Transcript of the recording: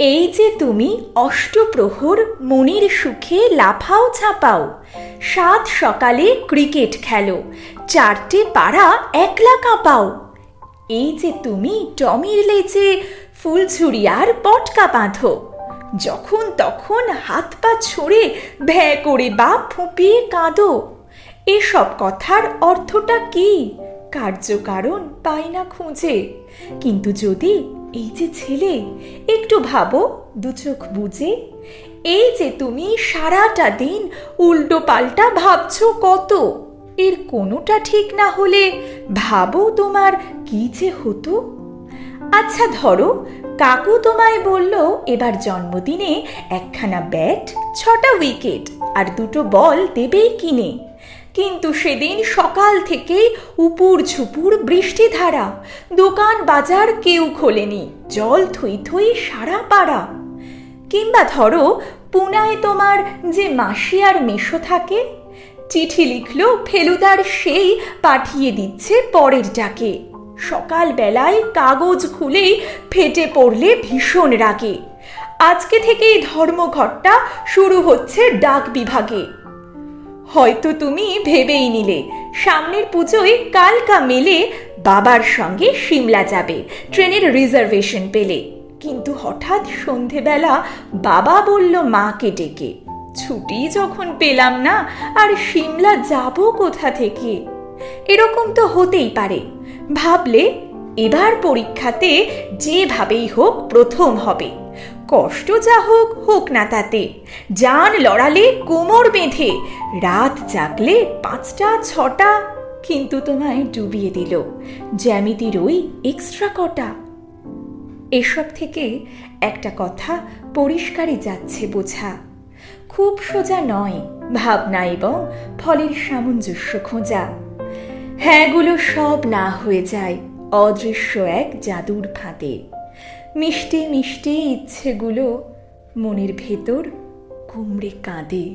এই যে তুমি অষ্টপ্রহর মনের সুখে লাফাও ছাপাও সাত সকালে ক্রিকেট খেলো, চারটে পাড়া একলা কাঁপাও, এই যে তুমি টমির লেজে ফুলঝুরি আর পটকা বাঁধো, যখন তখন হাত পা ছড়ে ভ্যা করে বা ফুঁপিয়ে কাঁদো, এসব কথার অর্থটা কি? কার্যকারণ পাই না খুঁজে, কিন্তু যদি এই যে ছেলে, একটু ভাবো, দু চোখ বুঝে। এই যে তুমি সারাটা দিন উল্টো পাল্টা ভাবছ কত? এর কোনোটা ঠিক না হলে ভাবো তোমার কি যে হতো। আচ্ছা ধরো, কাকু তোমায় বলল, এবার জন্মদিনে একখানা ব্যাট, ছটা উইকেট, আর দুটো বল দেবেই কিনে। কিন্তু সেদিন সকাল থেকেই উপুর ঝুপুর বৃষ্টিধারা। দোকান বাজার কেউ খোলেনি, জল থই থই সারা পাড়া। কিংবা ধরো, পুনায় তোমার যে মাসি আর মেশো থাকে, চিঠি লিখল ফেলুদার সেই পাঠিয়ে দিচ্ছে পরের ডাকে। সকাল বেলায় কাগজ খুলেই ফেটে পড়লে ভীষণ রাগে। আজকে থেকেই ধর্মঘটটা শুরু হচ্ছে ডাক বিভাগে। হয়তো তুমি ভেবেই নিলে। সামনের পুজোয় কালকা মেলে বাবার সঙ্গে সিমলা যাবে, ট্রেনের রিজার্ভেশন পেলে। কিন্তু হঠাৎ সন্ধেবেলা বাবা বলল মাকে ডেকে, ছুটি যখন পেলাম না, আর সিমলা যাব কোথা থেকে? এরকম তো হতেই পারে। ভাবলে এবার পরীক্ষাতে যেভাবেই হোক প্রথম হবে। কষ্ট যা হোক হোক না তাতে। জান লড়ালে কোমর বেঁধে। রাত জাগলে পাঁচটা, ছটা, কিন্তু তোমায় ডুবিয়ে দিল। জ্যামিতির ওই এক্সট্রা কটা। এসব থেকে একটা কথা পরিষ্কারই যাচ্ছে বোঝা। খুব সোজা নয় ভাবনা এবং ফলের সামঞ্জস্য খোঁজা। হ্যাঁগুলো সব না হয়ে যায়, অদৃশ্য এক জাদুর ফাঁদে। মিষ্টি মিষ্টি ইচ্ছেগুলো মনের ভেতর কুমড়ে কাঁদে।